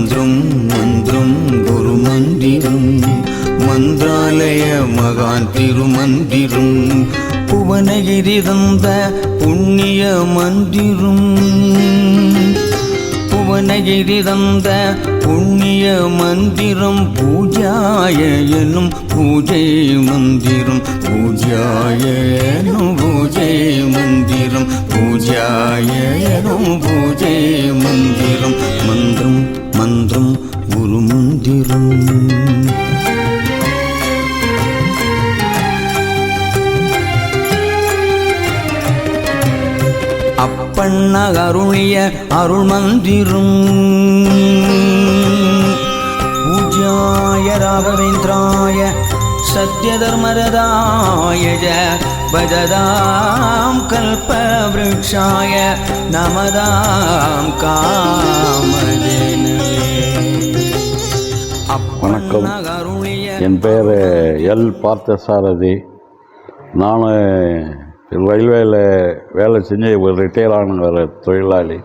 மந்திரம் மந்திரம் ஒரு மந்திராலய மகான் திருமந்திரம் புவனகிரிதந்த புண்ணிய மந்திரம் புவனகிரிதந்த புண்ணிய மந்திரம் பூஜாய எனும் பூஜை மந்திரம் பூஜாய எனும் பூஜை மந்திரம் பூஜாய எனும் பூஜை மந்திரம் மந்திரம் மந்திரம் குரு மந்திரம். அப்பண்ண அருளிய அருள் மந்திரம். பூஜ்யாய ராகவேந்திராய சத்ய தர்மரதாய ஜ பஜதாம் நமதாம் வணக்கம். என் பெயர் எல். பார்த்தசாரதி. நான் ரயில்வேயில் வேலை செஞ்சு ஒரு ரிட்டையர் ஆன ஒரு தொழிலாளி.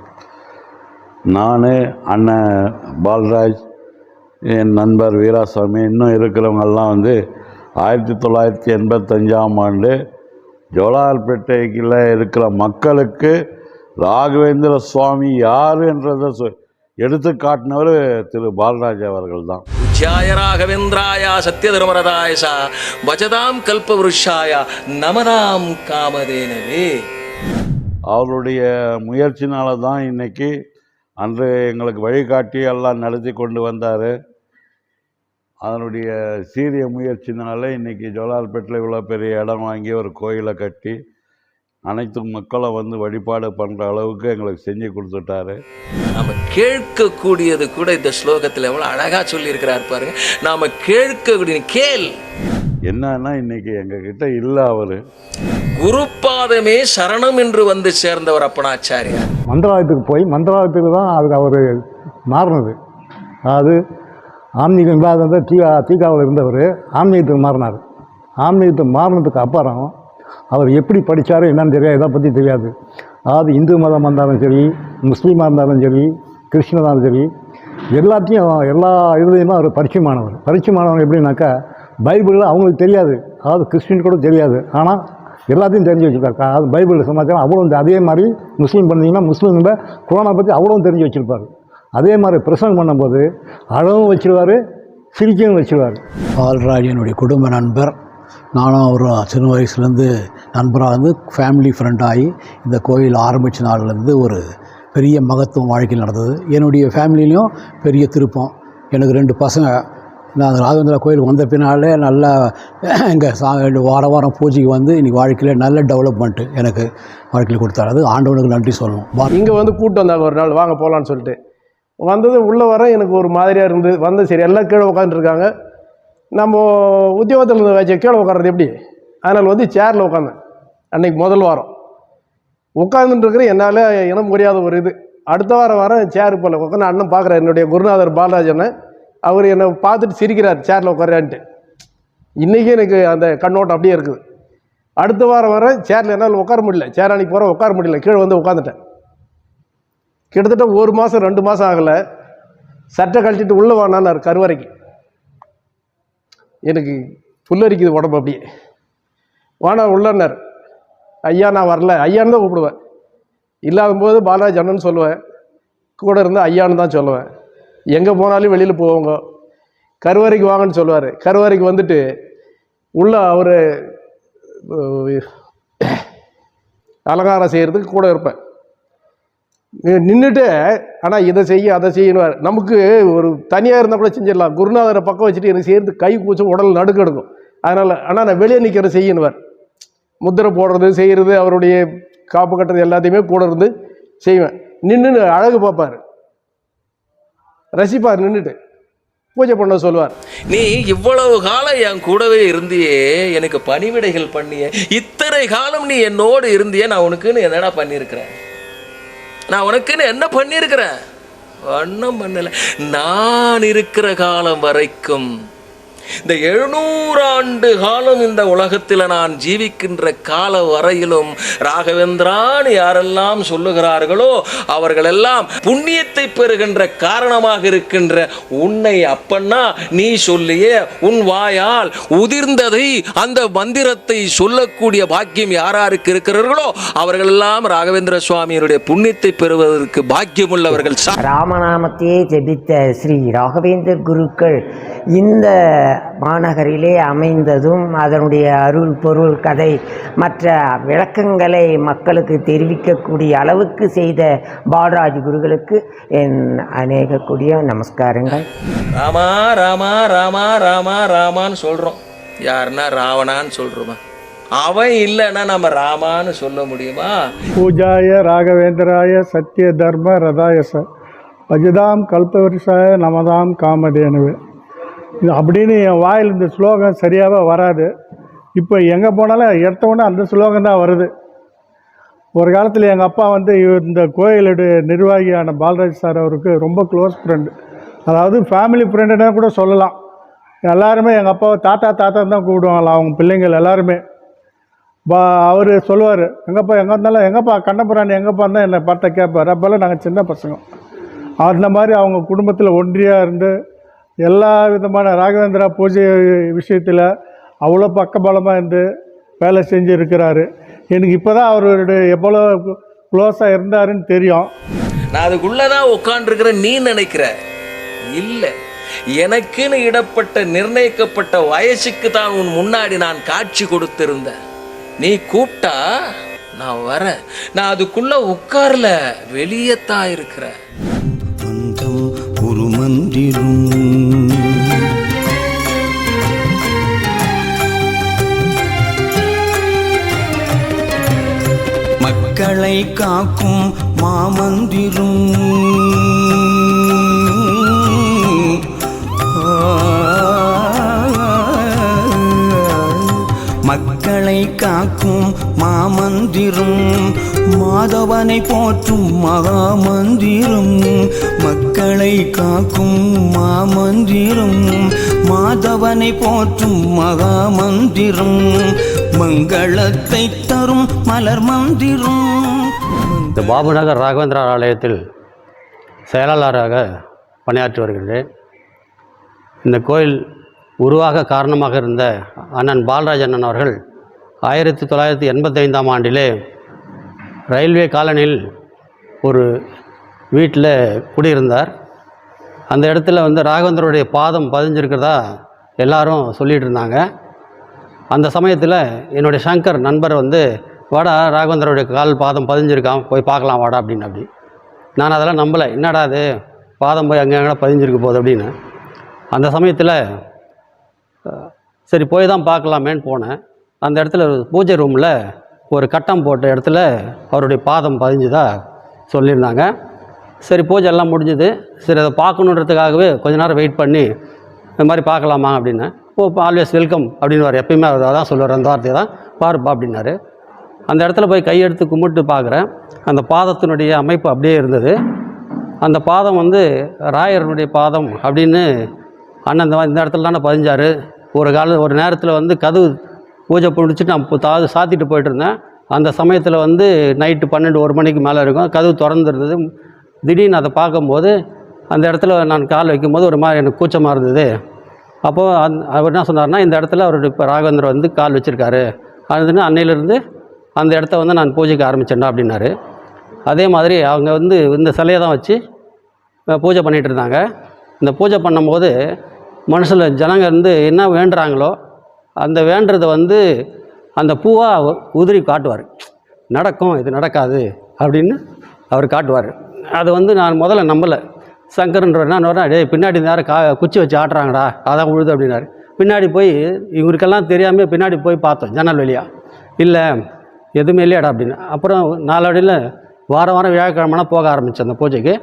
நான் அண்ணன் பால்ராஜ் என் நண்பர் வீராசாமி இன்னும் இருக்கிறவங்கெல்லாம் வந்து ஆயிரத்தி தொள்ளாயிரத்தி எண்பத்தஞ்சாம் ஆண்டு ஜோலார்பேட்டையில் இருக்கிற மக்களுக்கு ராகவேந்திர சுவாமி யார் என்றதை சொ- எடுத்து காட்டினவர் திரு பாலராஜ் அவர்கள் தான் ஜாய ராகவேந்திராய சத்யதர்மரதாய ச வஜதாம் கல்பவருஷாய நமதாம் காமதேனவே. அவருடைய முயற்சினால தான் இன்னைக்கு அன்று எங்களுக்கு வழிகாட்டி எல்லாம் நடத்தி கொண்டு வந்தார். அதனுடைய சீரிய முயற்சினால இன்னைக்கு ஜோலார்பேட்டில் இவ்வளோ பெரிய இடம் வாங்கி ஒரு கோயிலை கட்டி அனைத்து மக்களும் வந்து வழிபாடு பண்ணுற அளவுக்கு எங்களுக்கு செஞ்சு கொடுத்துட்டாரு. நாம கேட்கக்கூடியது கூட இந்த ஸ்லோகத்தில் எவ்வளவு அழகா சொல்லியிருக்கிறார் பாருங்க நாம கேட்கக்கூடிய கேள். என்னன்னா இன்னைக்கு எங்ககிட்ட இல்லை அவர். குருப்பாதமே சரணம் என்று வந்து சேர்ந்தவர் அப்பனாச்சாரியார். மந்திராலயத்துக்கு போய் மந்திராலயத்துக்கு தான் அதுக்கு அவர் மாறினது. அதாவது ஆன்மீக விவாதம் தான் தீகா தீகாவில் இருந்தவர் ஆன்மீகத்துக்கு மாறினார். ஆன்மீகத்துக்கு மாறினதுக்கு அப்புறம் அவர் எப்படி படித்தாரோ என்னன்னு தெரியாது இதை பற்றி தெரியாது. அதாவது இந்து மதமாக இருந்தாலும் சரி முஸ்லீமாக இருந்தாலும் சரி கிறிஸ்டினாக இருந்தாலும் சரி எல்லாத்தையும் எல்லா இதுலேயுமே அவர் பரிச்சயமானவர். பரிச்சயமானவர் எப்படின்னாக்கா பைபிளில் அவங்களுக்கு தெரியாது. அதாவது கிறிஸ்டின் கூட தெரியாது. ஆனால் எல்லாத்தையும் தெரிஞ்சு வச்சுருப்பார். அது பைபிள் சமாச்சாரம் அவ்வளோ அதே மாதிரி முஸ்லீம் பண்ணிங்கன்னா முஸ்லீமில் குரானை பற்றி அவ்வளோ தெரிஞ்சு வச்சுருப்பார். அதே மாதிரி பிரசங்கம் பண்ணும்போது அழகும் வச்சிருவார் சிரிக்கவும் வச்சிருவார். பால்ராஜனுடைய என்னுடைய குடும்ப நண்பர் நானும் அவரும் சின்ன வயசுலேருந்து நண்பராக இருந்து ஃபேமிலி ஃப்ரெண்ட் ஆகி இந்த கோயில் ஆரம்பித்த நாள்லேருந்து ஒரு பெரிய மகத்துவம் வாழ்க்கையில் நடந்தது. என்னுடைய ஃபேமிலிலையும் பெரிய திருப்பம். எனக்கு ரெண்டு பசங்க. நான் ராகவேந்திரா கோயிலுக்கு வந்த பின்னாலே நல்லா எங்கள் சா வார வாரம் பூஜைக்கு வந்து இன்றைக்கி வாழ்க்கையில் நல்ல டெவலப்மெண்ட்டு எனக்கு வாழ்க்கையில் கொடுத்தாரு. அது ஆண்டவனுக்கு நன்றி சொல்லணும். இங்கே வந்து கூட்டம் வந்தாங்க ஒரு நாள். வாங்க போகலான்னு சொல்லிட்டு. வந்தது உள்ளே வர எனக்கு ஒரு மாதிரியாக இருந்தது. வந்து சரி எல்லாம் கீழே உட்காந்துருக்காங்க நம்ம உத்தியோகத்தில் இருந்து வச்ச கீழே உட்கார்றது எப்படி? அதனால் வந்து சேரில் உட்காந்தேன் அன்றைக்கி முதல் வாரம். உட்காந்துட்டுருக்குற என்னால் இனம் புரியாத ஒரு இது. அடுத்த வாரம் வாரம் சேர் போல். உட்காந்து அண்ணன் பார்க்குறாரு. என்னுடைய குருநாதர் பாலராஜனை. அவர் என்னை பார்த்துட்டு சிரிக்கிறார். சேரில் உட்காரான்ட்டு இன்றைக்கி எனக்கு அந்த கண்ணோட்டம் அப்படியே இருக்குது. அடுத்த வாரம் வர சேரில் என்னால் உட்கார முடியல. சேர் அன்னைக்கு போகிற உட்கார முடியல. கீழே வந்து உட்காந்துட்டேன் கிட்டத்தட்ட ஒரு மாதம் ரெண்டு மாதம் ஆகலை. சட்டை கழட்டிட்டு உள்ளே வானார் கருவறைக்கு. எனக்கு புல்லரிக்குது உடம்பு அப்படியே. வானா உள்ளனர் ஐயா நான் வரல. ஐயான்னு தான் கூப்பிடுவேன். இல்லாத போது பாலாஜி அண்ணன் சொல்லுவேன். கூட இருந்தால் ஐயான்னு தான் சொல்லுவேன். எங்கே போனாலும் வெளியில் போவாங்க. கருவறைக்கு வாங்கன்னு சொல்லுவார். கருவறைக்கு வந்துட்டு உள்ள அவர் அலங்காரம் செய்கிறதுக்கு கூட இருப்பேன். நின்றுட்டு ஆனால் இதை செய்ய அதை செய்யணும் நமக்கு ஒரு தனியாக இருந்தால் கூட செஞ்சிடலாம். குருநாதரை பக்கம் வச்சுட்டு எனக்கு சேர்ந்து கை கூச்சும் உடல் நடுக்கு எடுக்கும். அதனால் ஆனால் நான் வெளியே நிற்கிற செய்யணுவார் முத்திரை போடுறது செய்கிறது அவருடைய காப்பு கட்டுறது எல்லாத்தையுமே கூட இருந்து செய்வேன். நின்று அழகு பார்ப்பார். ரசிப்பார் நின்றுட்டு பூஜை பண்ண சொல்லுவார். நீ இவ்வளவு காலம் என் கூடவே இருந்தியே எனக்கு பணிவிடைகள் பண்ணிய. இத்தனை காலம் நீ என்னோடு இருந்தியே நான் உனக்குன்னு என்னடா பண்ணியிருக்கிறேன்? நான் உனக்குன்னு என்ன பண்ணியிருக்கிறேன்? ஒன்றும் பண்ணலை. நான் இருக்கிற காலம் வரைக்கும் இந்த எழுநூறு ஆண்டு காலம் இந்த உலகத்தில் நான் ஜீவிக்கின்ற கால வரையிலும் ராகவேந்திரான்னு யாரெல்லாம் சொல்லுகிறார்களோ அவர்களெல்லாம் புண்ணியத்தை பெறுகின்ற காரணமாக இருக்கின்ற உன்னை அப்பன்னா நீ சொல்லிய உன் வாயால் உதிர்ந்ததை அந்த மந்திரத்தை சொல்லக்கூடிய பாக்கியம் யாராருக்கு இருக்கிறார்களோ அவர்களெல்லாம் ராகவேந்திர சுவாமியினுடைய புண்ணியத்தை பெறுவதற்கு பாக்கியம் உள்ளவர்கள் ராமநாமத்தையே ஜெபித்த ஸ்ரீ ராகவேந்தர் குருக்கள் இந்த மாநகரிலே அமைந்ததும் அதனுடைய அருள் பொருள் கதை மற்ற விளக்கங்களை மக்களுக்கு தெரிவிக்கக்கூடிய அளவுக்கு செய்த பாலராஜ் குருகளுக்கு என் அநேக கூடிய நமஸ்காரங்கள். ராமா ராமா ராமா ராமா ராமான்னு சொல்கிறோம் யாருன்னா ராவணான்னு சொல்கிறோமா அவன் இல்லைன்னா நம்ம ராமான்னு சொல்ல முடியுமா? பூஜாய ராகவேந்திராய சத்ய தர்ம ரதாய ச பஜதாம் கல்பவரிசாய நமதாம் காமதேனுவே. இது அப்படின்னு என் வாயில் இந்த ஸ்லோகம் சரியாகவே வராது. இப்போ எங்கே போனாலும் எடுத்த உடனே அந்த ஸ்லோகம் தான் வருது. ஒரு காலத்தில் எங்கள் அப்பா வந்து இந்த கோயிலுடைய நிர்வாகியான பாலராஜ் சார் அவருக்கு ரொம்ப க்ளோஸ் ஃப்ரெண்டு அதாவது ஃபேமிலி ஃப்ரெண்டுன்னு கூட சொல்லலாம். எல்லாருமே எங்கள் அப்பாவை தாத்தா தாத்தா தான் கூப்பிடுவாங்களாம் அவங்க பிள்ளைங்கள் எல்லாருமே. பா அவர் சொல்லுவார் எங்கப்பா எங்கே இருந்தாலும் எங்கப்பா கண்ணபுராணி எங்கப்பா இருந்தால் என்னை பார்த்தா கேட்பார் அப்போல்லாம் நாங்கள் சின்ன பசங்க. அந்த மாதிரி அவங்க குடும்பத்தில் ஒன்றியாக இருந்து எல்லா விதமான ராகவேந்திரா பூஜை விஷயத்தில் அவ்வளோ பக்கபலமாக இருந்து வேலை செஞ்சு இருக்கிறாரு எனக்கு இப்போ தான் அவருடைய எவ்வளோ க்ளோஸாக இருந்தாருன்னு தெரியும். நான் அதுக்குள்ளே தான் உட்காண்டிருக்கிற நீ நினைக்கிற? இல்லை. எனக்குன்னு இடப்பட்ட நிர்ணயிக்கப்பட்ட வயசுக்கு தான் உன் முன்னாடி நான் காட்சி கொடுத்திருந்தேன். நீ கூப்பிட்டா நான் வரேன். நான் அதுக்குள்ளே உட்கார்ல வெளியே தான் இருக்கிறேன். ஒரு மக்களை காக்கும் மாமந்திரும். மக்களை காக்கும் மாமந்திரும். மாதவனை போற்றும் மகாமந்திரம் மக்களை காக்கும் மாமந்திரம். மாதவனை போற்றும் மகாமந்திரம் மங்களத்தை தரும் மலர் மந்திரம். இந்த பாபுநகர் ராகவேந்திரா ஆலயத்தில் செயலாளராக பணியாற்றி வருகின்றேன். இந்த கோயில் உருவாக காரணமாக இருந்த அண்ணன் பாலராஜ் அண்ணன் அவர்கள் ஆயிரத்தி தொள்ளாயிரத்தி எண்பத்தைந்தாம் ஆண்டிலே ரயில்வே காலனியில் ஒரு வீட்டில் குடியிருந்தார். அந்த இடத்துல வந்து ராகவேந்தருடைய பாதம் பதிஞ்சிருக்கிறதா எல்லாரும் சொல்லிகிட்டு இருந்தாங்க. அந்த சமயத்தில் என்னுடைய சங்கர் நண்பர் வந்து வாடா ராகவேந்தருடைய கால் பாதம் பதிஞ்சிருக்கான் போய் பார்க்கலாம் வாடா அப்படின்னு அப்படி. நான் அதெல்லாம் நம்பலை என்னடா அது பாதம் போய் அங்கே எங்கே பதிஞ்சிருக்க போகுது அப்படின்னு. அந்த சமயத்தில் சரி போய் தான் பார்க்கலாமேன்னு போனேன். அந்த இடத்துல பூஜை ரூமில் ஒரு கட்டம் போட்ட இடத்துல அவருடைய பாதம் பதிஞ்சுதா சொல்லியிருந்தாங்க. சரி பூஜை எல்லாம் முடிஞ்சுது. சரி அதை பார்க்கணுன்றதுக்காகவே கொஞ்ச நேரம் வெயிட் பண்ணி இந்த மாதிரி பார்க்கலாமா அப்படின்னு. ஓ ஆல்வேஸ் வெல்கம் அப்படின்னு வர எப்பயுமே அவர் அதான் சொல்லுவார் அந்த வார்த்தையை தான் பாருப்பா அப்படின்னாரு. அந்த இடத்துல போய் கையெடுத்து கும்பிட்டு பார்க்குறேன். அந்த பாதத்தினுடைய அமைப்பு அப்படியே இருந்தது. அந்த பாதம் வந்து ராயரனுடைய பாதம் அப்படின்னு அண்ணன் இந்த இந்த இடத்துல தானே பதிஞ்சார். ஒரு கால ஒரு நேரத்தில் வந்து கதவு பூஜை முடிச்சுட்டு நான் தாவது சாத்திட்டு போயிட்டுருந்தேன். அந்த சமயத்தில் வந்து நைட்டு பன்னெண்டு ஒரு மணிக்கு மேலே இருக்கும். கதவு திறந்துருந்தது. திடீர்னு அதை பார்க்கும்போது அந்த இடத்துல நான் கால் வைக்கும்போது ஒரு மாதிரி எனக்கு கூச்சமாக இருந்தது. அப்போது அந் அவர் என்ன சொன்னார்னா இந்த இடத்துல அவருடைய இப்போ ராகவேந்திரன் வந்து கால் வச்சுருக்காரு. அதுன்னு அன்னையிலேருந்து அந்த இடத்த வந்து நான் பூஜைக்கு ஆரம்பிச்சேன்டா அப்படின்னாரு. அதே மாதிரி அவங்க வந்து இந்த சிலையை தான் வச்சு பூஜை பண்ணிகிட்டு இருந்தாங்க. இந்த பூஜை பண்ணும்போது மனசில் ஜனங்க வந்து என்ன வேண்டுறாங்களோ அந்த வேண்டுறதை வந்து அந்த பூவாக உதிரி காட்டுவார். நடக்கும் இது நடக்காது அப்படின்னு அவர் காட்டுவார். அது வந்து நான் முதல்ல நம்பலை. சங்கரன்ற நான் வரேன் டேய் பின்னாடி நேரம் கா குச்சி வச்சு ஆட்டுறாங்கடா அதான் உழுது அப்படின்னாரு. பின்னாடி போய் இவருக்கெல்லாம் தெரியாமல் பின்னாடி போய் பார்த்தோம் ஜன்னல் வழியாக இல்லை எதுவுமே இல்லையாடா அப்படின்னு. அப்புறம் நாலடியில் வாரம் வாரம் வியாழக்கிழமைனா போக ஆரம்பித்தேன் அந்த பூஜைக்கு.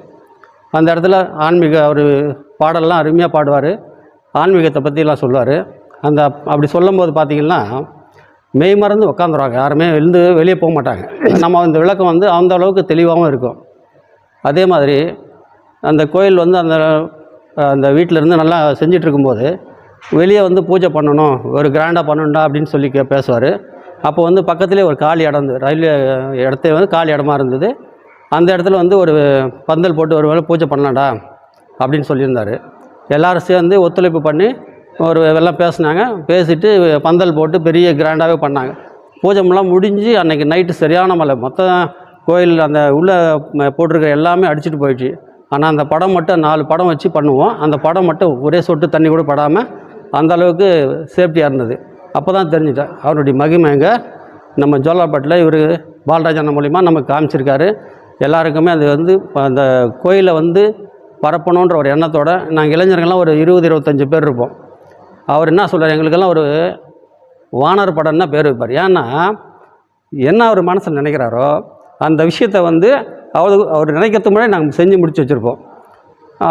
அந்த இடத்துல ஆன்மீக அவர் பாடல்லாம் அருமையாக பாடுவார். ஆன்மீகத்தை பற்றிலாம் சொல்லுவார் அந்த அப்படி சொல்லும்போது பார்த்தீங்கன்னா மெய் மறந்து உட்காந்துருவாங்க யாருமே எழுந்து வெளியே போக மாட்டாங்க. நம்ம அந்த விளக்கம் வந்து அந்த அளவுக்கு தெளிவாகவும் இருக்கும். அதே மாதிரி அந்த கோயில் வந்து அந்த அந்த வீட்டில் இருந்து நல்லா செஞ்சிட்ருக்கும்போது வெளியே வந்து பூஜை பண்ணணும் ஒரு கிராண்டாக பண்ணணும்டா அப்படின்னு சொல்லி கே பேசுவார். அப்போ வந்து பக்கத்துலேயே ஒரு காலி இடம் ரயில்வே இடத்தே வந்து காலி இடமா இருந்தது. அந்த இடத்துல வந்து ஒரு பந்தல் போட்டு ஒரு வேளை பூஜை பண்ணலாம்டா அப்படின்னு சொல்லியிருந்தார். எல்லோரும் சேர்ந்து ஒத்துழைப்பு பண்ணி ஒரு எல்லாம் பேசுனாங்க. பேசிட்டு பந்தல் போட்டு பெரிய கிராண்டாகவே பண்ணாங்க. பூஜைமெல்லாம் முடிஞ்சு அன்னைக்கு நைட்டு சரியான மழை. மொத்தம் கோயில் அந்த உள்ளே போட்டிருக்கிற எல்லாமே அடிச்சிட்டு போயிடுச்சு. ஆனால் அந்த படம் மட்டும் நாலு படம் வச்சு பண்ணுவோம். அந்த படம் மட்டும் ஒரே சொட்டு தண்ணி கூட படாமல் அந்த அளவுக்கு சேஃப்டியாக இருந்தது. அப்போ தான் தெரிஞ்சுட்டேன் அவருடைய மகிமைங்க நம்ம ஜோலாப்பட்டில் இவர் பாலராஜன் மூலிமா நமக்கு காமிச்சிருக்காரு. எல்லாருக்குமே அது வந்து அந்த கோயிலை வந்து பரப்பணுன்ற ஒரு எண்ணத்தோட நாங்கள் இளைஞர்கள்லாம் ஒரு இருபது இருபத்தஞ்சு பேர் இருப்போம். அவர் என்ன சொல்கிறார் எங்களுக்கெல்லாம் ஒரு வானர் படம்னா பேர் வைப்பார். ஏன்னா என்ன அவர் மனசில் நினைக்கிறாரோ அந்த விஷயத்தை வந்து அவர் அவர் நினைக்கிறதுக்கு முன்னாடி நாங்கள் செஞ்சு முடிச்சு வச்சுருப்போம்.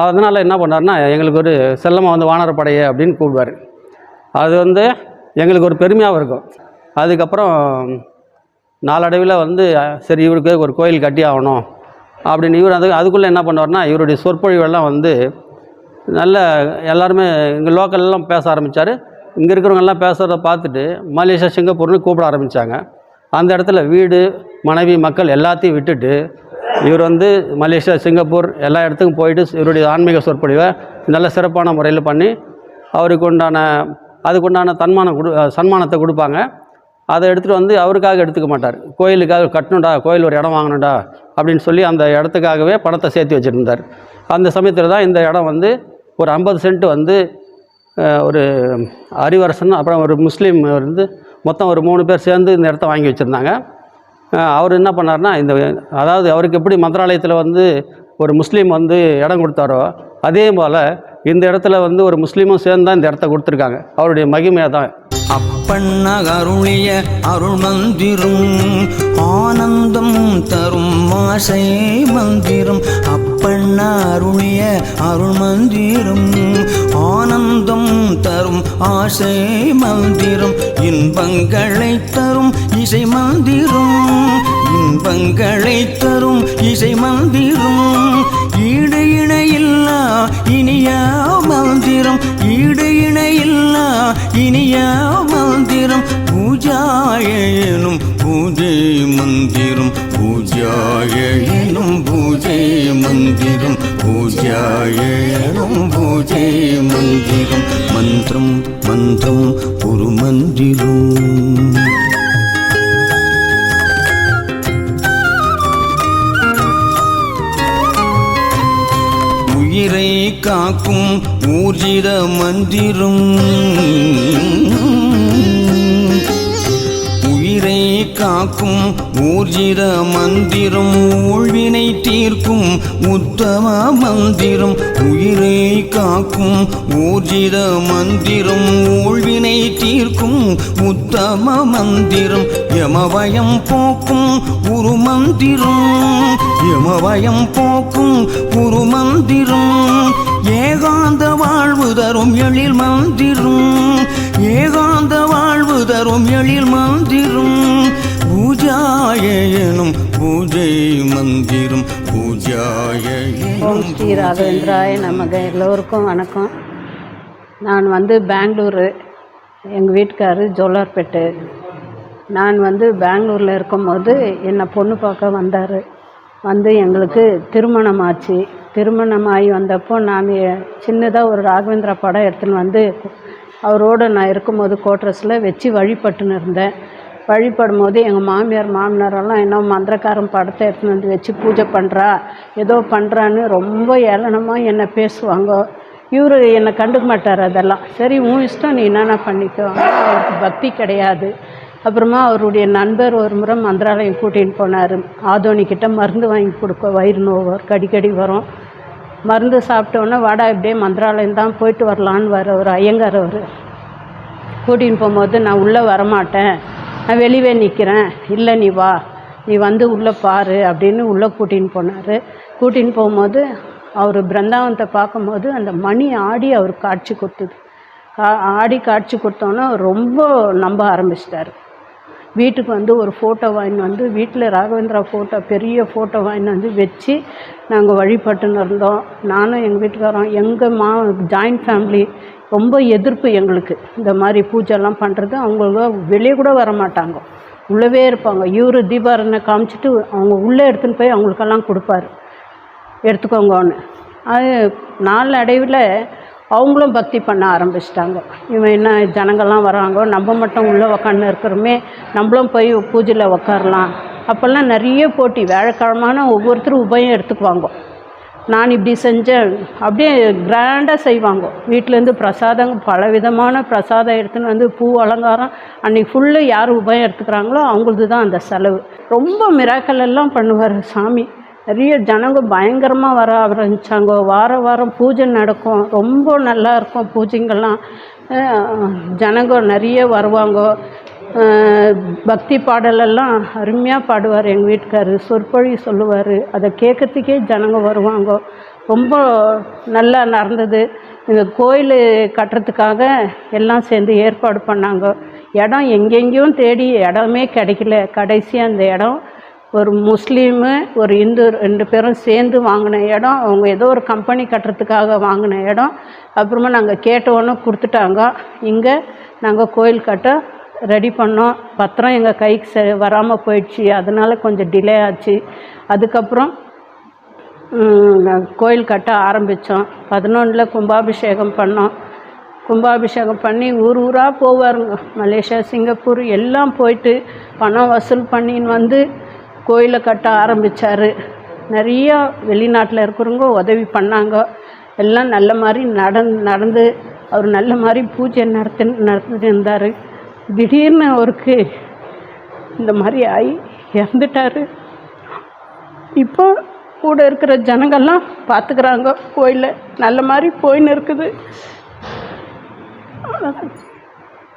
அதனால் என்ன பண்ணாருன்னா எங்களுக்கு ஒரு செல்லமாக வந்து வானர படையே அப்படின்னு கூப்பிடுவார். அது வந்து எங்களுக்கு ஒரு பெருமையாகவும் இருக்கும். அதுக்கப்புறம் நாளடைவில் வந்து சரி இவருக்கு ஒரு கோயில் கட்டி ஆகணும் அப்படின்னு இவர் அது அதுக்குள்ளே என்ன பண்ணுவார்னா இவருடைய சொற்பொழிவெல்லாம் வந்து நல்ல எல்லாருமே இங்கே லோக்கல்லாம் பேச ஆரம்பித்தார் இங்கே இருக்கிறவங்கெல்லாம் பேசுகிறத பார்த்துட்டு மலேசியா சிங்கப்பூர்னு கூப்பிட ஆரம்பித்தாங்க அந்த இடத்துல வீடு மனைவி மக்கள் எல்லாத்தையும் விட்டுட்டு இவர் வந்து மலேசியா சிங்கப்பூர் எல்லா இடத்துக்கும் போயிட்டு இவருடைய ஆன்மீக சொற்பொழிவை நல்ல சிறப்பான முறையில் பண்ணி அவருக்கு உண்டான அதுக்குண்டான தன்மானம் கொடு சன்மானத்தை கொடுப்பாங்க. அதை எடுத்துகிட்டு வந்து அவருக்காக எடுத்துக்க மாட்டார். கோயிலுக்காக கட்டணும்டா கோயில் ஒரு இடம் வாங்கணும்டா அப்படின்னு சொல்லி அந்த இடத்துக்காகவே பணத்தை சேர்த்து வச்சுருந்தார். அந்த சமயத்தில் தான் இந்த இடம் வந்து ஒரு ஐம்பது சென்ட் வந்து ஒரு அறிவரசன் அப்புறம் ஒரு முஸ்லீம் வந்து மொத்தம் ஒரு மூணு பேர் சேர்ந்து இந்த இடத்த வாங்கி வச்சுருந்தாங்க. அவர் என்ன பண்ணார்னா இந்த அதாவது அவருக்கு எப்படி மந்திராலயத்தில் வந்து ஒரு முஸ்லீம் வந்து இடம் கொடுத்தாரோ அதே போல் இந்த இடத்துல வந்து ஒரு முஸ்லீமும் சேர்ந்து தான் இந்த இடத்த கொடுத்துருக்காங்க. அவருடைய மகிமையாக தான் அப்பண்ண அருளிய அருள் மந்திரும் ஆனந்தம் தரும் மாசை மந்திரம். அப்பண்ண அருளிய அருள் மந்திரம் ஆனந்தம் தரும் ஆசை மந்திரம். இன்பங்களை தரும் இசை மந்திரம் இன்பங்களை தரும் இசை மந்திரம். ஈடு இணையில்லா இனியா மந்திரம். ஈடு இணையில்லா இனியா மந்திரம். பூஜாயனும் பூஜை மந்திரம். பூஜாயனும் பூஜை மந்திரம். பூஜாயனும் பூஜை மந்திரம். மந்திரம் மந்திரம் ஒரு மந்திரம். காக்கும் ஊர்ஜித மந்திரம் உயிரை காக்கும் ஊர்ஜித மந்திரம் ஊழ்வினை தீர்க்கும் உத்தம மந்திரம். உயிரை காக்கும் ஊர்ஜித மந்திரம் ஊழ்வினை தீர்க்கும் உத்தம மந்திரம். யமவயம் போக்கும் உரு மந்திரம் யமவயம் போக்கும் உரு மந்திரம் ஏகாந்த வாழ்வு தரும் எழில் மந்திரம். ஏகாந்த வாழ்வு தரும் எழில் மந்திரம். பூஜாய எனும் பூஜை மந்திரம். பூஜாய ஓம் ஸ்ரீ ராகவேந்திராய நமக. எல்லோருக்கும் வணக்கம். நான் வந்து பெங்களூரு எங்கள் வீட்டுக்காரரு ஜோலார்பேட்டு. நான் வந்து பெங்களூரில் இருக்கும்போது என்னை பொண்ணு பார்க்க வந்தார். வந்து எங்களுக்கு திருமணம் ஆச்சு திருமணம் ஆகி வந்தப்போ நான் சின்னதாக ஒரு ராகவேந்திரா படம் எடுத்துன்னு வந்து அவரோடு நான் இருக்கும்போது கோட்ரஸில் வச்சு வழிபட்டுன்னு இருந்தேன். வழிபடும் போது எங்கள் மாமியார் மாமனாரெல்லாம் என்ன மந்திரக்காரன் படத்தை எடுத்துன்னு வந்து வச்சு பூஜை பண்ணுறா ஏதோ பண்ணுறான்னு ரொம்ப ஏளனமாக என்னை பேசுவாங்க. இவர் என்னை கண்டுக்க மாட்டார் அதெல்லாம். சரி உன் இஷ்டம் நீ என்னென்ன பண்ணிக்கோ. அவருக்கு பக்தி கிடையாது. அப்புறமா அவருடைய நண்பர் ஒரு முறை மந்திராலயம் கூட்டின்னு போனார். ஆதோனிக்கிட்ட மருந்து வாங்கி கொடுக்க வயிறு நோவு கடிக்கடி வரும். மருந்து சாப்பிட்டோன்னே வாடா இப்படியே மந்திராலயம் தான் போயிட்டு வரலான்னு வர ஒரு ஐயங்கார் அவர். கூட்டின்னு போகும்போது நான் உள்ளே வரமாட்டேன். நான் வெளியே நிற்கிறேன் இல்லை நீ வா. நீ வந்து உள்ளே பாரு அப்படின்னு உள்ளே கூட்டின்னு போனார். கூட்டின்னு போகும்போது அவர் பிருந்தாவனத்தை பார்க்கும்போது அந்த மணி ஆடி அவர் காட்சி கொடுத்தது. கா ஆடி காட்சி கொடுத்தோன்னே ரொம்ப நம்ப ஆரம்பிச்சிட்டாரு. வீட்டுக்கு வந்து ஒரு ஃபோட்டோ வாங்கின்னு வந்து வீட்டில் ராகவேந்திரா ஃபோட்டோ பெரிய ஃபோட்டோ வாங்கின்னு வந்து வச்சு நாங்கள் வழிபட்டுன்னு இருந்தோம். நானும் எங்கள் வீட்டுக்காரரும் எங்கள் மா ஜாயின்ட் ஃபேமிலி ரொம்ப எதிர்ப்பு எங்களுக்கு. இந்த மாதிரி பூஜைலாம் பண்ணுறது அவங்களுக்கு வெளியே கூட வர மாட்டாங்க. உள்ளவே இருப்பாங்க. இவர் தீபாரனை காமிச்சிட்டு அவங்க உள்ளே எடுத்துன்னு போய் அவங்களுக்கெல்லாம் கொடுப்பாரு. எடுத்துக்கோங்கன்னு. அது நாள் அடைவில் அவங்களும் பக்தி பண்ண ஆரம்பிச்சிட்டாங்க. இவன் என்ன ஜனங்கள்லாம் வராங்க நம்ம மட்டும் உள்ளே உக்காந்து இருக்கிறோமே நம்மளும் போய் பூஜையில் உக்காரலாம். அப்போல்லாம் நிறைய போட்டி வியாழக்கிழமான ஒவ்வொருத்தரும் உபயம் எடுத்துக்குவாங்க. நான் இப்படி செஞ்சேன் அப்படியே கிராண்டாக செய்வாங்க. வீட்டிலேருந்து பிரசாதம் பலவிதமான பிரசாதம் எடுத்துன்னு வந்து பூ அலங்காரம் அன்றைக்கி ஃபுல்லு யார் உபயம் எடுத்துக்கிறாங்களோ அவங்களது தான் அந்த செலவு. ரொம்ப மிராக்கல் எல்லாம் பண்ணுவார் சாமி. நிறைய ஜனங்க பயங்கரமாக வர ஆரம்பித்தாங்க வார வாரம் பூஜை நடக்கும். ரொம்ப நல்லா இருக்கும் பூஜைங்கள்லாம். ஜனங்கள் ஜனங்க நிறைய வருவாங்க. பக்தி பாடலெல்லாம் அருமையாக பாடுவார் எங்கள் வீட்டுக்காரரு சொற்பொழி சொல்லுவார். அதை கேட்கறதுக்கே ஜனங்க வருவாங்க. ரொம்ப நல்லா நடந்தது. இந்த கோயில் கட்டுறதுக்காக எல்லாம் சேர்ந்து ஏற்பாடு பண்ணாங்க. இடம் எங்கெங்கேயும் தேடி இடமே கிடைக்கல. கடைசியாக அந்த இடம் ஒரு முஸ்லீமு ஒரு இந்து ரெண்டு பேரும் சேர்ந்து வாங்கின இடம் அவங்க ஏதோ ஒரு கம்பெனி கட்டுறதுக்காக வாங்கின இடம். அப்புறமா நாங்கள் கேட்டவொன்னே கொடுத்துட்டாங்க. இங்கே நாங்கள் கோயில் கட்ட ரெடி பண்ணோம். பத்திரம் எங்கள் கைக்கு ச வராமல் போயிடுச்சு. அதனால் கொஞ்சம் டிலே ஆச்சு. அதுக்கப்புறம் கோயில் கட்ட ஆரம்பித்தோம் பதினொன்றில் கும்பாபிஷேகம் பண்ணோம். கும்பாபிஷேகம் பண்ணி ஊர் ஊராக போவாருங்க. மலேசியா சிங்கப்பூர் எல்லாம் போயிட்டு பணம் வசூல் பண்ணின்னு வந்து கோயிலை கட்ட ஆரம்பித்தார் நிறையா வெளிநாட்டில் இருக்கிறவங்க உதவி பண்ணாங்க. எல்லாம் நல்ல மாதிரி நடந் நடந்து அவர் நல்ல மாதிரி பூஜை நடத்தி நடத்திட்டு இருந்தார். திடீர்னு அவருக்கு இந்த மாதிரி ஆகி இறந்துட்டார். இப்போ கூட இருக்கிற ஜனங்கள்லாம் பார்த்துக்கிறாங்க கோயிலில். நல்ல மாதிரி போயின்னு இருக்குது.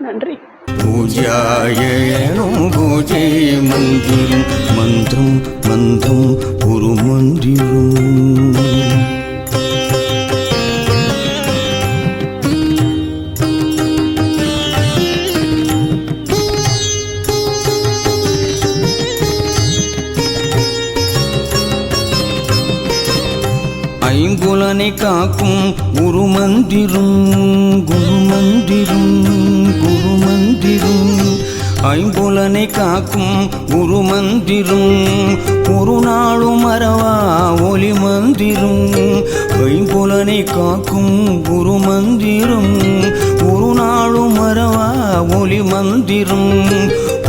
நன்றி. நன்றி பூஜாயணும் பூஜை மந்திரம் மந்திரம் மந்திரம் ஒரு மந்திரம் ஐம்புலனை காக்கும் குரு மந்திரம் குரு மந்திரும் ஐம்புலனை காக்கும் குரு மந்திரும். ஒரு நாளும் மறவா ஒளி மந்திரும் ஐம்புலனை காக்கும் குரு மந்திரும். நாளும் மறவா ஒளி மந்திரம்.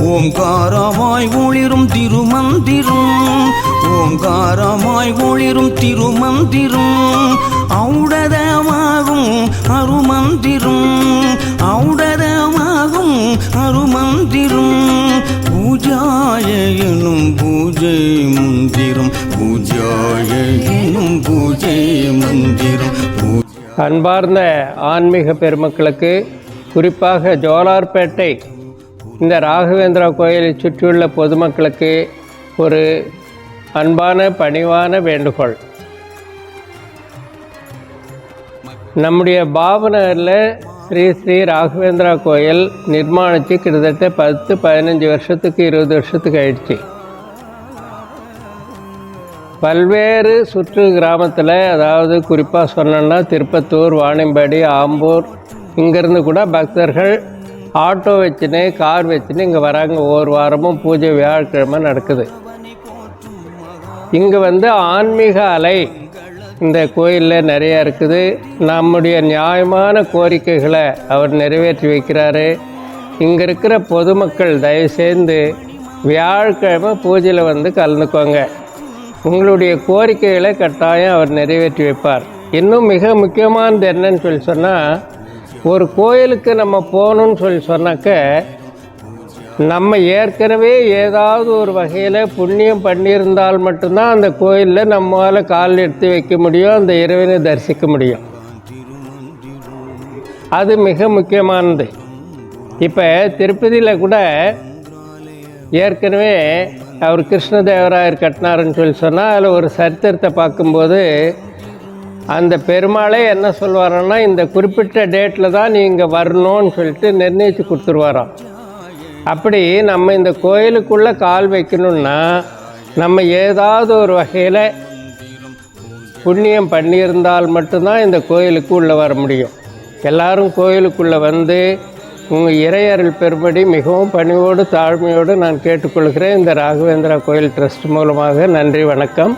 ஓங்காரமாய் ஒளிரும் திருமந்திரம். ஓங்காரமாய் ஒளிரும் திருமந்திரம். ஔடதமாகும் அருமந்திரம். ஔடதமாகும் அருமந்திரம். பூஜாய எனும் பூஜை மந்திரம். பூஜாய எனும் பூஜை மந்திரம். அன்பார்ந்த ஆன்மீக பெருமக்களுக்கு குறிப்பாக ஜோலார்பேட்டை இந்த ராகவேந்திரா கோயிலை சுற்றியுள்ள பொதுமக்களுக்கு ஒரு அன்பான பணிவான வேண்டுகோள். நம்முடைய பாபநகரில் ஸ்ரீ ஸ்ரீ ராகவேந்திரா கோயில் நிர்மாணித்து கிட்டத்தட்ட பத்து பதினஞ்சு வருஷத்துக்கு இருபது வருஷத்துக்கு ஆயிடுச்சு. பல்வேறு சுற்று கிராமத்தில் அதாவது குறிப்பாக சொன்னோன்னா திருப்பத்தூர் வாணியம்பாடி ஆம்பூர் இங்கேருந்து கூட பக்தர்கள் ஆட்டோ வச்சுன்னு கார் வச்சுன்னு இங்கே வராங்க. ஒவ்வொரு வாரமும் பூஜை வியாழக்கிழமை நடக்குது. இங்கே வந்து ஆன்மீக அலை இந்த கோயிலில் நிறைய இருக்குது. நம்முடைய நியாயமான கோரிக்கைகளை அவர் நிறைவேற்றி வைக்கிறாரு. இங்கே இருக்கிற பொதுமக்கள் தயவு செய்து வியாழக்கிழமை பூஜையில் வந்து கலந்துக்கோங்க. உங்களுடைய கோரிக்கைகளை கட்டாயம் அவர் நிறைவேற்றி வைப்பார். இன்னும் மிக முக்கியமானது என்னன்னு சொல்லி சொன்னால் ஒரு கோயிலுக்கு நம்ம போகணும்னு சொல்லி சொன்னாக்க நம்ம ஏற்கனவே ஏதாவது ஒரு வகையில் புண்ணியம் பண்ணியிருந்தால் மட்டும்தான் அந்த கோயிலில் நம்மளால் கால் எடுத்து வைக்க முடியும் அந்த இறைவனை தரிசிக்க முடியும். அது மிக முக்கியமானது. இப்போ திருப்பதியில் கூட ஏற்கனவே அவர் கிருஷ்ணதேவராயர் கட்டினாருன்னு சொல்லி சொன்னால் அதில் ஒரு சரித்திரத்தை பார்க்கும்போது அந்த பெருமாளே என்ன சொல்வாரன்னா இந்த குறிப்பிட்ட டேட்டில் தான் நீங்கள் வரணும்னு சொல்லிட்டு நிர்ணயித்து கொடுத்துருவாராம். அப்படி நம்ம இந்த கோயிலுக்குள்ளே கால் வைக்கணும்னா நம்ம ஏதாவது ஒரு வகையில் புண்ணியம் பண்ணியிருந்தால் மட்டும்தான் இந்த கோயிலுக்கு உள்ளே வர முடியும். எல்லாரும் கோயிலுக்குள்ளே வந்து உங்கள் இறையருள் பெறும்படி மிகவும் பணிவோடு தாழ்மையோடு நான் கேட்டுக்கொள்கிறேன். இந்த ராகவேந்திரா கோயில் ட்ரஸ்ட் மூலமாக நன்றி வணக்கம்.